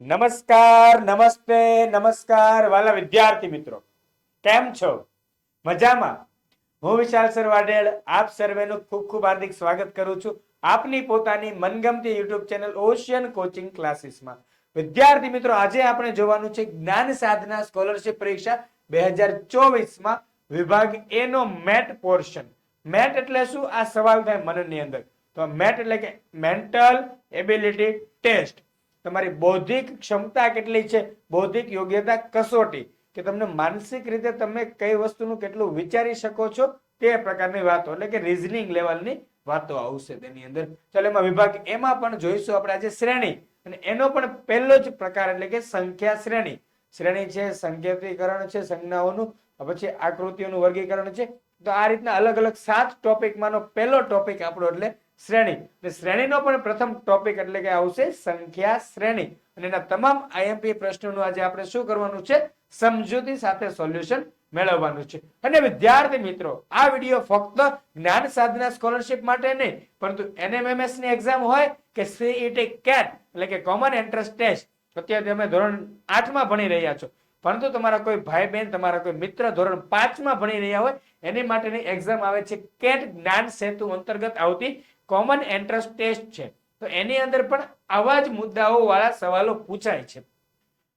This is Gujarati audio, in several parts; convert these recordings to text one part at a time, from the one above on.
નમસ્કાર, નમસ્તે, નમસ્કાર, વાલા વિદ્યાર્થી મિત્રો. કેમ છો? મજામાં? હું વિશાલ સર વાડેલ આપ સર્વેનું ખૂબ ખૂબ હાર્દિક સ્વાગત કરું છું આપની પોતાની મનગમતી યુટ્યુબ ચેનલ ઓશિયન કોચિંગ ક્લાસીસમાં વિદ્યાર્થી મિત્રો, આજે આપણે જોવાનું છે જ્ઞાન સાધના સ્કોલરશિપ પરીક્ષા બે હજાર ચોવીસમાં વિભાગ એ નો મેટ પોર્શન. મેટ એટલે શું? આ સવાલ થાય મનની અંદર. તો મેટ એટલે કે મેન્ટલ એબિલિટી ટેસ્ટ. તમારી બૌદ્ધિક ક્ષમતા કેટલી છે? બૌદ્ધિક યોગ્યતા કસોટી. કે તમને માનસિક રીતે તમે કઈ વસ્તુનું કેટલું વિચારી શકો છો તે પ્રકારની વાતો, એટલે કે રીઝનિંગ લેવલની વાતો આવશે તેની અંદર. ચાલો, એમાં વિભાગ એમાં પણ જોઈશું આપણે આજે શ્રેણી. અને એનો પણ પહેલો જ પ્રકાર એટલે કે સંખ્યા શ્રેણી. શ્રેણી છે, સંકેતીકરણ છે, સંજ્ઞાઓનું પછી આકૃતિઓનું વર્ગીકરણ છે. તો આ રીતના અલગ અલગ સાત ટોપિકમાંનો પહેલો ટોપિક આપણો એટલે શ્રેણી. અને શ્રેણીનો પણ પ્રથમ ટોપિક એટલે કે આવશે સંખ્યા શ્રેણી. અને એના તમામ આઈએમપી પ્રશ્નોનું આજે આપણે શું કરવાનું છે? સમજૂતી સાથે સોલ્યુશન મેળવવાનું છે. અને વિદ્યાર્થી મિત્રો, આ વીડિયો ફક્ત જ્ઞાન સાધના સ્કોલરશિપ માટે નહીં, પરંતુ એનએમએમએસની એક્ઝામ હોય કે સીઈટી કેટ એટલે કે કોમન એન્ટ્રન્સ ટેસ્ટ અત્યારે તમે ધોરણ આઠમાં ભણી રહ્યા છો. પરંતુ તમારા કોઈ ભાઈ બહેન તમારા કોઈ મિત્ર ધોરણ પાંચમાં ભણી રહ્યા હોય, એની માટેની એક્ઝામ આવે છે કેટ જ્ઞાન સેતુ અંતર્ગત આવતી કોમન એન્ટ્રન્સ ટેસ્ટ છે. તો એની અંદર પણ આવા જ મુદ્દાઓ વાળા સવાલો પૂછાય છે.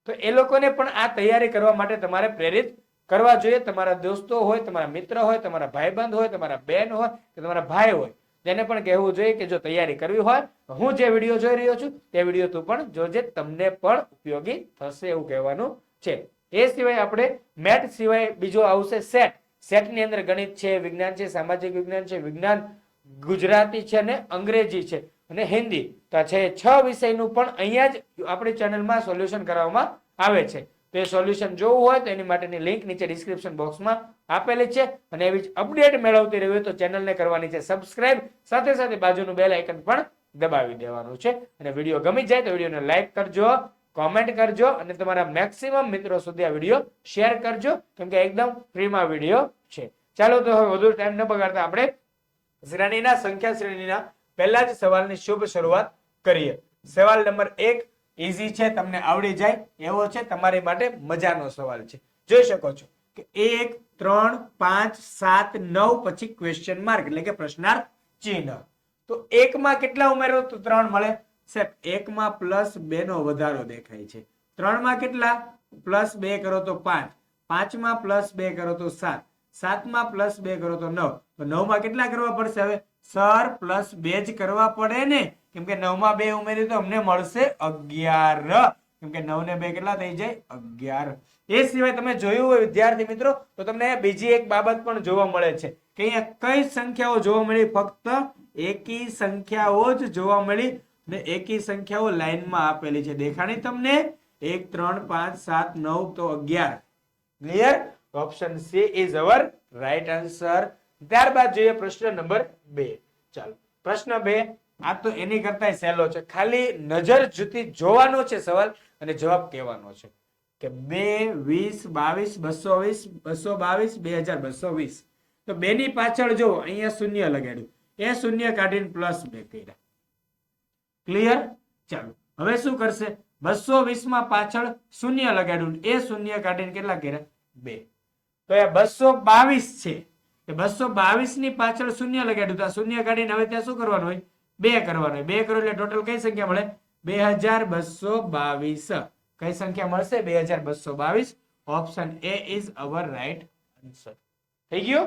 તો એ લોકોને પણ આ તૈયારી કરવા માટે તમારે પ્રેરિત કરવા જોઈએ. તમારા દોસ્તો હોય, તમારા મિત્ર હોય, તમારા ભાઈબંધ હોય, તમારા બેન હોય કે તમારા ભાઈ હોય, તેને પણ કહેવું જોઈએ કે જો તૈયારી કરવી હોય હું જે વીડિયો જોઈ રહ્યો છું તે વીડિયો તું પણ જોજે. તમને પણ ઉપયોગી થશે એવું કહેવાનું છે. એ સિવાય આપણે મેટ સિવાય બીજો આવશે સેટ. સેટની અંદર ગણિત છે, વિજ્ઞાન છે, સામાજિક વિજ્ઞાન છે, વિજ્ઞાન ગુજરાતી છે અને અંગ્રેજી છે અને હિન્દી. તો છે છ વિષયનું પણ અહીંયા જ આપણી ચેનલમાં સોલ્યુશન કરવામાં આવે છે. તો એ સોલ્યુશન જોવું હોય તો એની માટેની લિંક નીચે ડિસ્ક્રિપ્શન બોક્સમાં આપેલી છે અને એવી જ અપડેટ મેળવતી રહેવી હોય તો ચેનલને કરવાની છે સબસ્ક્રાઇબ. સાથે સાથે બાજુનું બેલ આઇકન પણ દબાવી દેવાનું છે. અને વીડિયો ગમી જાય તો વિડીયોને લાઇક કરજો, કોમેન્ટ કરજો અને તમારા મેક્સિમમ મિત્રો સુધી આ વીડિયો શેર કરજો. કેમ કે એકદમ ફ્રીમાં વીડિયો છે. ચાલો તો હવે વધુ ટાઈમ ન બગાડતા આપણે શ્રેણીના, સંખ્યા શ્રેણીના પહેલા જ સવાલની શુભ શરૂઆત કરીએ. સવાલ નંબર એક ઇઝી છે, તમને આવડી જાય, એવો છે, તમારી માટે મજાનો સવાલ છે. જોઈ શકો છો કે એક, ત્રણ, પાંચ, સાત, નવ, પછી ક્વેશ્ચન માર્ક એટલે કે પ્રશ્નાર્થ ચિહ્ન. તો એકમાં કેટલા ઉમેરો? તો ત્રણ મળે. સાહેબ, એકમાં પ્લસ બે નો વધારો દેખાય છે. ત્રણમાં કેટલા? પ્લસ બે કરો તો પાંચ. પાંચમાં પ્લસ બે કરો તો સાત. સાતમાં પ્લસ બે કરો તો નવ. તો નવમાં કેટલા કરવા પડશે હવે? સર પ્લસ બે જ કરવા પડે ને? કેમ કે નવમાં બે ઉમેરી તો અમને મળશે અગિયાર. કેમ કે નવ ને બે કેટલા થઈ જાય? અગિયાર. એ સિવાય તમે જોયું હોય, વિદ્યાર્થી મિત્રો, તો તમને બીજી એક બાબત પણ જોવા મળે છે. કે અહીંયા કઈ સંખ્યાઓ જોવા મળી? ફક્ત એકી સંખ્યાઓ જ જોવા મળી ને એકી સંખ્યાઓ લાઈનમાં આપેલી છે. દેખાણી તમને? એક, ત્રણ, પાંચ, સાત, નવ તો અગિયાર. Clear option C is our right answer ત્યારબાદ જોઈએ પ્રશ્ન નંબર બે. ચાલો, પ્રશ્ન બે, આ તો એની કરતા સહેલો છે. ખાલી નજર જુતી જોવાનો છે સવાલ અને જવાબ કહેવાનો છે. કે બે, વીસ, બાવીસ, બસો વીસ, બસો બાવીસ, બે હજાર બસો વીસ. તો બે ની પાછળ જો અહીંયા શૂન્ય લગાડ્યું. એ શૂન્ય કાઢીને પ્લસ બે કર્યા. ક્લિયર ચાલો, હવે શું કરશે? બસો વીસમાં પાછળ શૂન્ય લગાડ્યું. એ શૂન્ય કાઢીને કેટલા કર્યા? બે. તો એ બસો બાવીસ છે. એ બસો બાવીસની પાછળ શૂન્ય લગાડ્યું તો શૂન્ય કાઢીને હવે ત્યાં શું કરવાનું હોય? બે કરવાનું હોય. બે કરો એટલે ટોટલ કઈ સંખ્યા મળે? બે હજાર બસો બાવીસ. કઈ સંખ્યા મળશે? બે હજાર બસો બાવીસ. Option A is our right answer થઈ ગયો?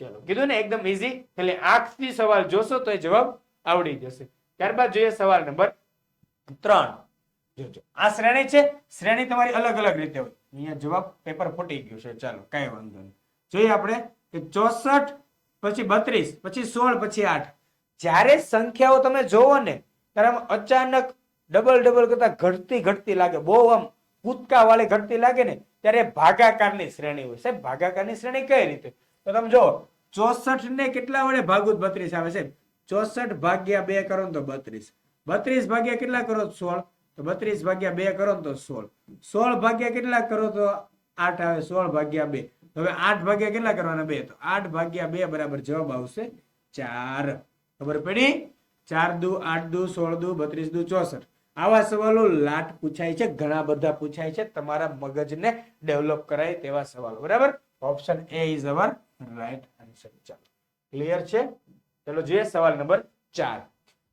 ચલો, કીધું ને એકદમ ઈઝી એટલે આંખથી સવાલ જોશો તો એ જવાબ આવડી જશે. ત્યારબાદ જોઈએ સવાલ નંબર ત્રણ. જોજો. આ શ્રેણી છે. શ્રેણી તમારી અલગ અલગ રીતે હોય. અહીંયા જવાબ પેપર ફૂટી ગયું છે. ચાલો, કઈ વાંધો નહીં. જોઈએ આપણે કે ચોસઠ પછી બત્રીસ, પછી સોળ, પછી આઠ. જ્યારે સંખ્યાઓ તમે જોવો ને, ત્યારે આમ અચાનક ડબલ ડબલ કરતા ઘટતી ઘટતી લાગે. બહુ આમ કૂદકા વાળી ઘટતી લાગે ને, ત્યારે ભાગાકારની શ્રેણી હોય. સાહેબ, ભાગાકારની શ્રેણી કઈ રીતે? તો તમે જો ચોસઠ ને કેટલા વડે ભાગું બત્રીસ આવે છે ચોસઠ ભાગ્યા બે કરો ને તો બત્રીસ. બત્રીસ ભાગ્યા કેટલા કરો? સોળ. તો બત્રીસ ભાગ્યા બે કરો તો સોળ. સોળ ભાગ્યા કેટલા કરો તો આઠ આવે, સોળ ભાગ્યા બે. હવે આઠ ભાગ્યા કેટલા કરવાના બે? તો આઠ ભાગ્યા બે બરાબર જવાબ આવશે ચાર. ખબર પડી? ચાર દુ, આઠ દુ, સોળ દુ, બત્રીસ દુ, ચોસઠ. આવા સવાલો લાટ પૂછાય છે, ઘણા બધા પૂછાય છે. તમારા મગજને ડેવલપ કરાય તેવા સવાલો. બરાબર? Option A is our right answer. ચાલો. ક્લિયર છે? ચલો જોઈએ સવાલ નંબર ચાર.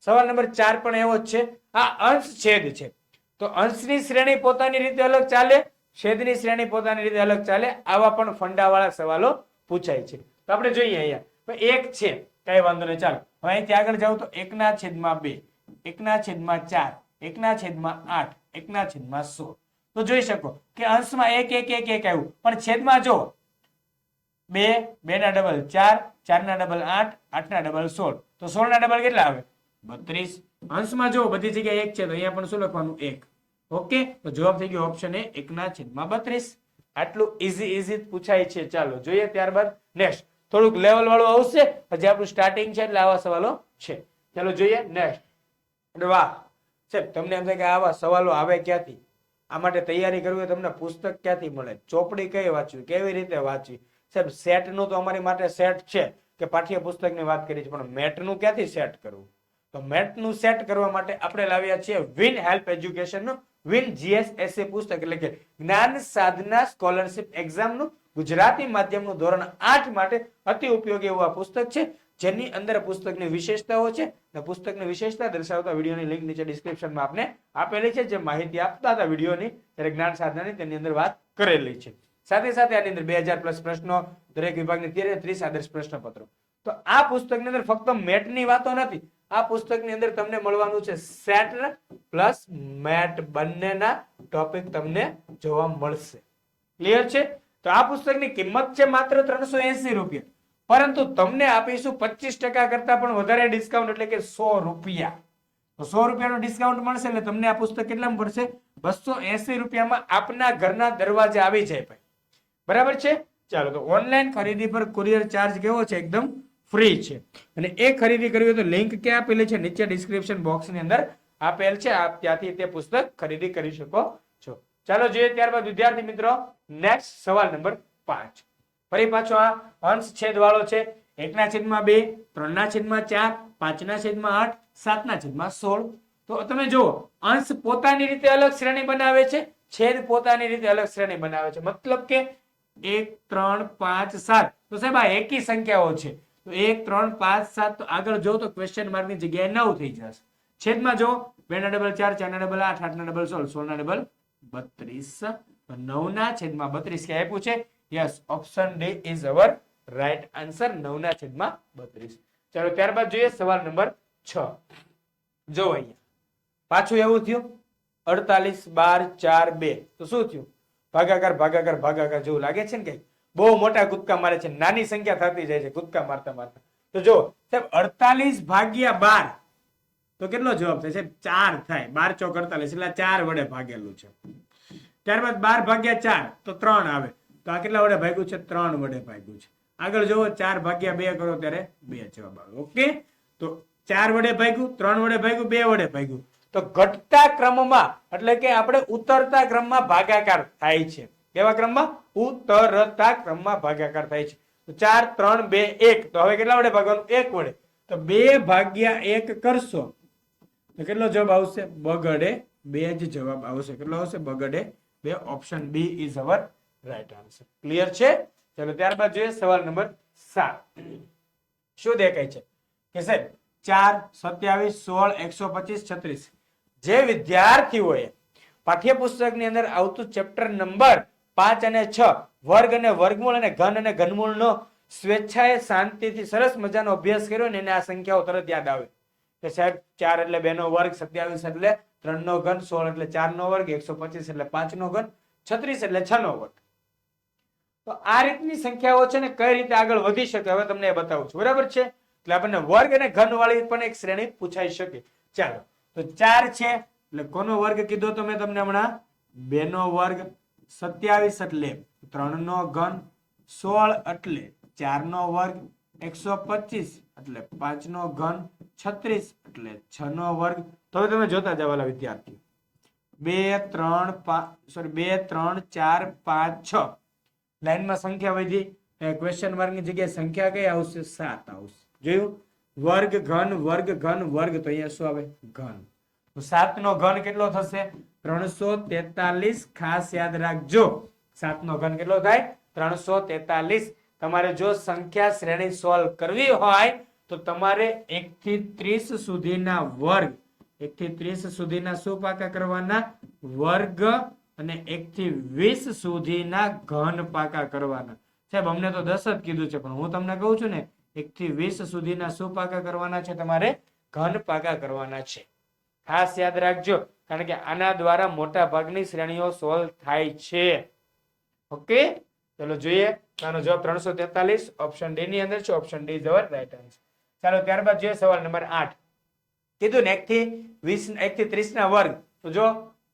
સવાલ નંબર ચાર પણ એવો જ છે, આ અંશ છેદ છે. તો અંશની શ્રેણી પોતાની રીતે અલગ ચાલે, છેદની શ્રેણી પોતાની રીતે અલગ ચાલે, આવા પણ ફંડાવાળા સવાલો પૂછાય છે. તો આપણે જોઈએ અહીંયા. એક છે, કઈ વાંધો નહીં, ચાલો. હવે અહીંથી આગળ જાઉં તો એકના છેદમાં બે, એકના છેદમાં ચાર, એકના છેદમાં આઠ, એકના છેદમાં સોળ. તો જોઈ શકો કે અંશમાં એક એક એક એક આવ્યું. પણ છેદમાં જો, બે બે ના ડબલ ચાર ચાર ડબલ આઠ આઠ ડબલ સોળ. તો સોળ ડબલ કેટલા આવે? બત્રીસ. અંશમાં જો બધી જગ્યાએ એક છે, તો અહીંયા પણ શું લખવાનું? એક. ઓકે? તો જવાબ થઈ ગયો ઓપ્શન એ એકના છેદમાં બત્રીસ. આટલું ઈઝી ઈઝી પૂછાય છે. ચાલો, જોઈએ ત્યારબાદ. નેક્સ્ટ થોડુંક લેવલ વાળું આવશે. હજી આપણું સ્ટાર્ટિંગ છે એટલે આવા સવાલો છે. ચાલો, જોઈએ. નેક્સ્ટ વાહ. સાહેબ, તમને એમ થાય કે આવા સવાલો આવે ક્યાંથી? આ માટે તૈયારી કરવી તમને પુસ્તક ક્યાંથી મળે? ચોપડી કઈ વાંચવી? કેવી રીતે વાંચવી? સાહેબ સેટનું તો અમારી માટે સેટ છે કે પાઠ્ય પુસ્તકની વાત કરી છે, પણ મેટનું ક્યાંથી સેટ કરવું? તો મેટનું સેટ કરવા માટે આપણે લાવ્યા છીએ વિન હેલ્પ એજ્યુકેશનનું વિન જીએસએસએ પુસ્તક એટલે કે જ્ઞાન સાધના સ્કોલરશિપ એક્ઝામનું ગુજરાતી માધ્યમનું ધોરણ આઠ માટે અતિ ઉપયોગી એવું આ પુસ્તક છે. જેની અંદર પુસ્તકની વિશેષતાઓ છે. અને પુસ્તકની વિશેષતા દર્શાવતા વિડીયોની લિંક નીચે ડિસ્ક્રિપ્શનમાં આપને આપેલી છે. જે માહિતી આપતા હતા વિડીયોની, ત્યારે જ્ઞાન સાધનાની તેની અંદર વાત કરેલી છે. સાથે સાથે આની અંદર બે હજાર પ્લસ પ્રશ્નો, દરેક વિભાગની તેર ત્રીસ આદર્શ પ્રશ્નપત્રો. તો આ પુસ્તકની અંદર ફક્ત મેટની વાતો નથી આ પુસ્તકની અંદર તમને મળવાનું છે સેટ પ્લસ મેટ. બંનેના ટોપિક તમને જોવા મળશે. ક્લિયર છે? તો આ પુસ્તકની કિંમત છે માત્ર ત્રણસો એસી રૂપિયા. પરંતુ તમને આપીશું પચીસ ટકા કરતા પણ વધારે ડિસ્કાઉન્ટ એટલે કે સો રૂપિયા. તો સો રૂપિયાનું ડિસ્કાઉન્ટ મળશે એટલે તમને આ પુસ્તક કેટલામાં પડશે? બસો એસી રૂપિયામાં આપના ઘરના દરવાજે આવી જાય ભાઈ. બરાબર છે? ચાલો તો ઓનલાઈન ખરીદી પર કુરિયર ચાર્જ કેવો છે એકદમ? ફ્રી છે. અને એ ખરીદી કરવી હોય તો લિંક ક્યાં આપેલી છે? નીચે ડિસ્ક્રિપ્શન બોક્સની અંદર આપેલ છે. આપ ત્યાંથી તે પુસ્તક ખરીદી કરી શકો છો. ચાલો જોઈએ ત્યારબાદ વિદ્યાર્થી મિત્રો નેક્સ્ટ સવાલ નંબર પાંચ. ફરી પાછો આ અંશ છેદ વાળો છે. એકના છેદમાં બે, ત્રણના છેદમાં ચાર, પાંચના છેદમાં આઠ, સાતના છેદમાં સોળ. તો તમે જુઓ, અંશ પોતાની રીતે અલગ શ્રેણી બનાવે છે, છેદ પોતાની રીતે અલગ શ્રેણી બનાવે છે. મતલબ કે એક, ત્રણ, પાંચ, સાત. તો સાહેબ આ એકી સંખ્યાઓ છે. તો એક, ત્રણ, પાંચ, સાત, તો આગળ જો તો ક્વેશ્ચન માર્કની જગ્યાએ નવ થઈ જશે. છેદમાં જો, બે ના ડબલ ચાર ચાર ના ડબલ આઠ આઠ ના ડબલ સોળ સોળ ના ડબલ બત્રીસ. નવ ના છેદમાં બત્રીસ ક્યાં આપ્યું છે? Yes option D is our right answer નવ ના છેદમાં બત્રીસ. ચાલો, ત્યારબાદ જોઈએ સવાલ નંબર છ. જો અહીંયા. પાછું એવું થયું? અડતાલીસ બાર ચાર બે. તો શું થયું? ભાગાકાર ભાગાકાર ભાગાકાર જેવું લાગે છે ને કઈ બહુ મોટા કૂદકા મારે છે, નાની સંખ્યા થતી જાય છે કૂદકા મારતા મારતા. તો જો, સાહેબ, અડતાલીસ ભાગ્યા બાર, તો કેટલો જવાબ થાય? સાહેબ, ચાર થાય. બાર ચોક અડતાલીસ, એટલે ચાર વડે ભાગેલું છે. ત્યારબાદ બાર ભાગ્યા ચાર, તો ત્રણ આવે. તો આ કેટલા વડે ભાગ્યું છે? ત્રણ વડે ભાગ્યું છે. આગળ જુઓ, ચાર ભાગ્યા બે કરો ત્યારે બે જવાબ આવે. ઓકે? તો ચાર વડે ભાગ્યું, ત્રણ વડે ભાગ્યું, બે વડે ભાગ્યું. તો ઘટતા ક્રમમાં, એટલે કે આપણે ઉતરતા ક્રમમાં ભાગાકાર થાય છે. કેવા ક્રમમાં? ઉતરતા ક્રમમાં ભાગાકાર થાય છે. તો ચાર, ત્રણ, બે, એક. તો હવે કેટલા વડે ભાગવાનું? એક વડે. તો બે ભાગ્યા એક કરશો. તો કેટલો જવાબ આવશે? બગડે બે જ જવાબ આવશે. કેટલો આવશે? બગડે બે. Option B is our right answer. Clear છે? ચલો ત્યારબાદ જોઈએ સવાલ નંબર સાત. શું દેખાય છે? કે સાહેબ, ચાર, સત્યાવીસ, સોળ, એકસો પચીસ, છત્રીસ. જે વિદ્યાર્થીઓએ પાઠ્યપુસ્તકની અંદર આવતું ચેપ્ટર નંબર પાંચ અને છ વર્ગ અને વર્ગમૂળ અને ઘન અને ઘનમૂળનો સ્વેચ્છાએ શાંતિથી સરસ મજાનો અભ્યાસ કર્યો ને એને આ સંખ્યાઓ તરત યાદ આવે. કે સાહેબ, ચાર એટલે બે નો વર્ગ, સત્યાવીસ એટલે ત્રણ નો ઘન, સોળ એટલે ચાર નો વર્ગ, એકસો પચીસ એટલે પાંચ નો ઘન, છત્રીસ એટલે છ નો વર્ગ. તો આ રીતની સંખ્યાઓ છે ને કઈ રીતે આગળ વધી શકે હવે તમને એ બતાવું છું. બરાબર છે? એટલે આપણને વર્ગ અને ઘન વાળી પણ એક શ્રેણી પૂછાઈ શકે. ચાલો. તો ચાર છે. એટલે કોનો વર્ગ કીધો તો મેં તમને હમણાં? બે નો વર્ગ સત્યાવીસ એટલે ત્રણ નો ઘન સોળ એટલે ચાર નો વર્ગ એકસો પચીસ એટલે પાંચ નો ઘન છત્રીસ એટલે છ નો વર્ગ. તો તમે જોતા જવાલા વિદ્યાર્થીઓ. બે, ત્રણ પાંચ સોરી બે, ત્રણ, ચાર, પાંચ, છ. લાઈનમાં સંખ્યા વધી. ક્વેશ્ચન માર્કની જગ્યાએ સંખ્યા કઈ આવશે? સાત આવશે. જોયું? વર્ગ, ઘન વર્ગ ઘન, વર્ગ. તો અહીંયા શું આવે? ઘન. તો સાત નો ઘન કેટલો થશે? ત્રણસો તેતાલીસ. ખાસ યાદ રાખજો. સાત નો ઘન કેટલો થાય? ત્રણસો તેતાલીસ. તમારે જો સંખ્યા શ્રેણી સોલ્વ કરવી હોય, તો તમારે એક થી ત્રીસ સુધીના વર્ગ એક થી ત્રીસ સુધીના શું પાકા કરવાના? વર્ગ અને એક થી વીસ સુધીના ઘન પાકા કરવાના. સાહેબ, અમને તો દસ જ કીધું છે, પણ હું તમને કહું છું ને એક થી વીસ સુધીના શું પાકા કરવાના છે? તમારે ઘન પાકા કરવાના છે. ખાસ યાદ રાખજો, કારણ કે આના દ્વારા મોટા ભાગની શ્રેણીઓ સોલ્વ થાય છે. ઓકે? ચલો જોઈએ. આનો જવાબ ત્રણસો તેતાલીસ ઓપ્શન ડી ની અંદર છે option D our right answer ચાલો ત્યારબાદ જોઈએ સવાલ નંબર આઠ. કીધું ને એક થી વીસ એક થી ત્રીસ ના વર્ગ. તો જો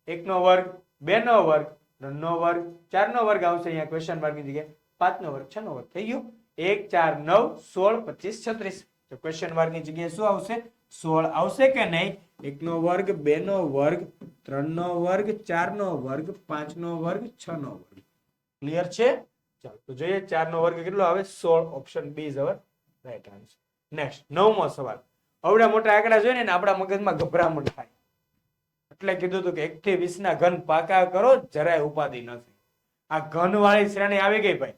એક નો વર્ગ બે નો વર્ગ ત્રણ નો વર્ગ ચાર નો વર્ગ આવશે અહીંયા ક્વેશ્ચન માર્કની જગ્યાએ. પાંચ નો વર્ગ છ નો વર્ગ થઈ ગયું. એક, ચાર, નવ, સોળ, પચીસ, છત્રીસ. તો ક્વેશ્ચન માર્કની જગ્યાએ શું આવશે? સોળ આવશે કે નહીં? એક નો વર્ગ બે નો વર્ગ ત્રણ નો વર્ગ ચાર નો વર્ગ પાંચ નો વર્ગ છ નો વર્ગ. ક્લિયર છે? ચાલો, તો જોઈએ ચાર નો વર્ગ કેટલો આવે? સોળ. Option B is our right answer next નવમો સવાલ. અવડા મોટા આંકડા જોઈએ ને આપણા મગજમાં ગભરામણ થાય. એટલે કીધું હતું કે એક થી વીસ ના ઘન પાકા કરો, જરાય ઉપાધિ નથી. આ ઘન વાળી શ્રેણી આવી ગઈ ભાઈ.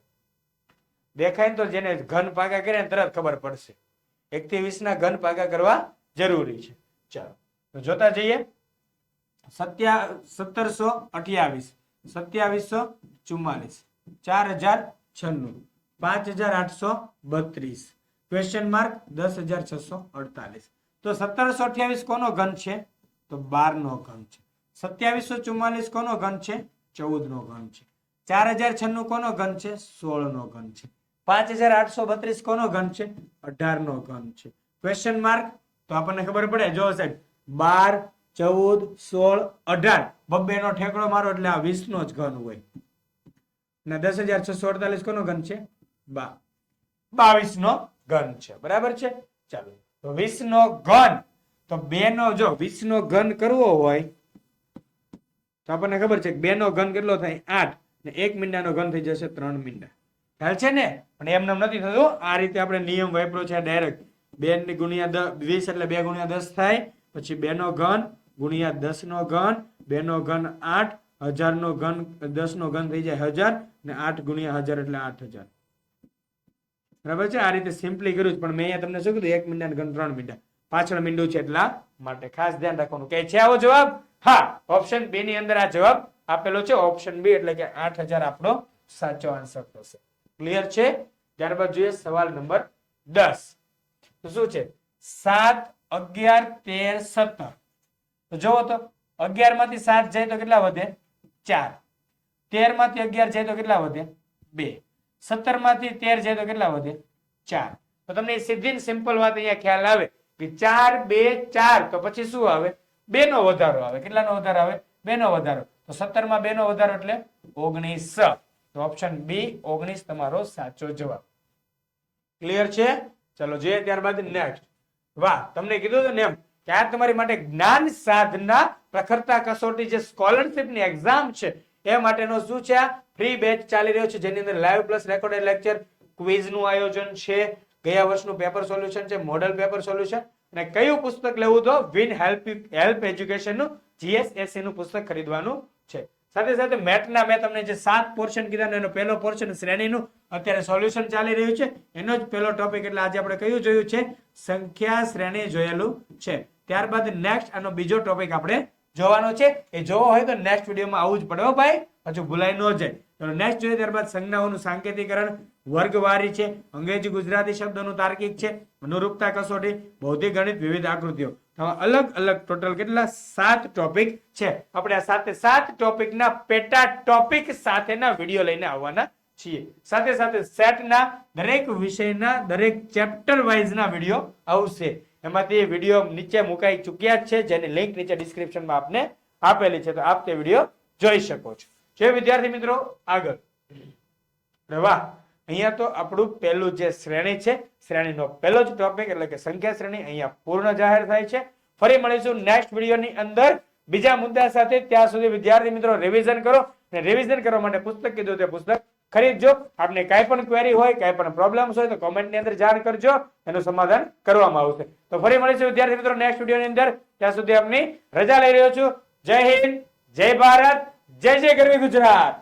દેખાય ને તો જેને ઘન પાકા કરે ને તરત ખબર પડશે. એક થી વીસ ના ઘન પાકા કરવા જરૂરી છે. ચાલો. તો જોતા જઈએ. સત્યા, સત્તરસો અઠ્યાવીસ. સત્યાવીસો ચુમ્માલીસ. ચાર હજાર છન્નું. પાંચ હજાર આઠસો બત્રીસ. ક્વેશ્ચન માર્ક દસ હજાર છસો અડતાલીસ. તો સત્તરસો અઠ્યાવીસ કોનો ઘન છે? તો બાર નો ઘન છે. સત્યાવીસો ચુમ્માલીસ કોનો ઘન છે? ચૌદ નો ઘન છે. ચાર હજાર છન્નું કોનો ઘન છે? સોળ નો ઘન છે. પાંચ હજાર આઠસો બત્રીસ કોનો ઘન છે? અઢાર નો ઘન છે. ક્વેશ્ચન માર્ક તો આપણને ખબર પડે? જો સાહેબ બાર, ચૌદ, સોળ, અઢાર. બબ્બે નો ઠેકડો મારો એટલે આ વીસ નો જ ઘન હોય. ને દસ હજાર છસો અડતાલીસ કોનો ઘન છે? બા બાવીસ નો ઘન છે. બરાબર છે? ચાલો. તો વીસ નો ઘન. તો બે નો જો વીસ નો ઘન કરવો હોય, તો આપણને ખબર છે કે બે નો ઘન કેટલો થાય? આઠ. ને એક મીંડાનો ઘન થઈ જશે ત્રણ મીંડા. ખ્યાલ છે ને? પણ એમ નામ નથી થતું. આ રીતે આપણે નિયમ વાપરો છે ડાયરેક્ટ બે ગુણ્યા દસ વીસ એટલે બે ગુણ્યા દસ થાય. પછી બે નો ઘન ગુણ્યા દસ નો ઘન બે નો ઘન આઠ હજાર નો ઘન દસ નો ઘન થઈ જાય હજાર ને આઠ ગુણ્યા હજાર એટલે આઠ હજાર. બરાબર છે? આ રીતે સિમ્પલી કર્યું પણ મેં અહીંયા તમને શું કીધું? એક મિનિટ ઘન ત્રણ મિનિટ પાછળ મીંડું છે એટલા માટે ખાસ ધ્યાન રાખવાનું. કે છે આવો જવાબ? હા. ઓપ્શન બી ની અંદર આ જવાબ આપેલો છે. ઓપ્શન બી એટલે કે આઠ હજાર આપણો સાચો આન્સર થશે. ક્લિયર છે? ત્યારબાદ જોઈએ સવાલ નંબર દસ. શું છે? સાત અગિયાર તેર સત્તર. તો જોવો તો, અગિયારમાંથી સાત જાય તો કેટલા વધે? ચાર. તેરમાંથી અગિયાર જાય તો કેટલા વધે? બે. સત્તરમાંથી તેર જાય તો કેટલા વધે? ચાર. તો તમને સીધી સિમ્પલ વાત અહીંયા ખ્યાલ આવે કે ચાર, બે, ચાર. તો પછી શું આવે? બે નો વધારો આવે. કેટલાનો વધારો આવે? બે નો વધારો. તો સત્તરમાં બે નો વધારો એટલે ઓગણીસ. તો ઓપ્શન બી ઓગણીસ તમારો સાચો જવાબ. ક્લિયર છે? ચલો, જે ત્યારબાદ નેક્સ્ટ વાહ, તમને કીધું હતું ને એમ કે આ તમારી માટે જ્ઞાન સાધના પ્રખરતા કસોટી જે સ્કોલરશિપની એક્ઝામ છે, એ માટેનો શું છે ફ્રી બેચ ચાલી રહ્યો છે, જેની અંદર લાઈવ પ્લસ રેકોર્ડેડ લેક્ચર ક્વિઝનું આયોજન છે, ગયા વર્ષનું પેપર સોલ્યુશન છે મોડલ પેપર સોલ્યુશન અને કયું પુસ્તક લેવું તો? વિન હેલ્પ હેલ્પ એજ્યુકેશનનું જીએસએસસી નું પુસ્તક ખરીદવાનું સાથે સાથે મેટના મેં તમને જે સાત પોર્શન કીધા એનો પહેલો પોર્શન શ્રેણીનું, અત્યારે સોલ્યુશન ચાલી રહ્યું છે. એનો જ પહેલો ટોપિક એટલે આજે આપણે કયું જોયું છે? સંખ્યા શ્રેણી જોયેલું છે. ત્યારબાદ નેક્સ્ટ આનો બીજો ટોપિક આપણે જોવાનો છે. એ જોવો હોય તો નેક્સ્ટ વિડીયોમાં આવું જ પડે હો ભાઈ. હજુ ભૂલાઈ ન જાય. નેક્સ્ટ જોઈએ ત્યારબાદ સંજ્ઞાઓનું સાંકેતિકરણ. વર્ગવારી છે, અંગ્રેજી ગુજરાતી શબ્દોનું તાર્કિક છે અનુરૂપતા કસોટી, બૌદ્ધિક ગણિત, વિવિધ આકૃતિઓ. અલગ અલગ ટોટલ કેટલા? સાત ટોપિક છે. આપણે આ સાથે સાત ટોપિકના પેટા ટોપિક સાથેના વીડિયો લઈને આવવાના છીએ. સાથે સાથે સેટના દરેક વિષયના, દરેક ચેપ્ટર વાઇઝના વીડિયો આવશે. એમાંથી વીડિયો નીચે મુકાઈ ચૂક્યા છે, જેની લિંક નીચે ડિસ્ક્રિપ્શનમાં આપને આપેલી છે. તો આપ તે વીડિયો જોઈ શકો છો. જે વિદ્યાર્થી મિત્રો, આગળ. વાહ અહીંયા તો આપણું પહેલું જે શ્રેણી છે, શ્રેણીનો પહેલો જ ટોપિક એટલે કે સંખ્યા શ્રેણી અહીંયા પૂર્ણ જાહેર થાય છે. ફરી મળીશું નેક્સ્ટ વિડીયોની અંદર. બીજા મુદ્દા સાથે ત્યાં સુધી વિદ્યાર્થી મિત્રો રિવિઝન કરો અને રિવિઝન કરવા માટે પુસ્તક કીધું તે પુસ્તક ખરીદજો. આપને કાંઈ પણ ક્વેરી હોય, કાંઈ પણ પ્રોબ્લેમ્સ હોય તો કોમેન્ટની અંદર જાણ કરજો. એનું સમાધાન કરવામાં આવશે. તો ફરી મળીશું વિદ્યાર્થી મિત્રો નેક્સ્ટ વિડીયોની અંદર. ત્યાં સુધી આપની રજા લઈ રહ્યો છું. જય હિન્દ, જય ભારત, જય જય ગરવી ગુજરાત.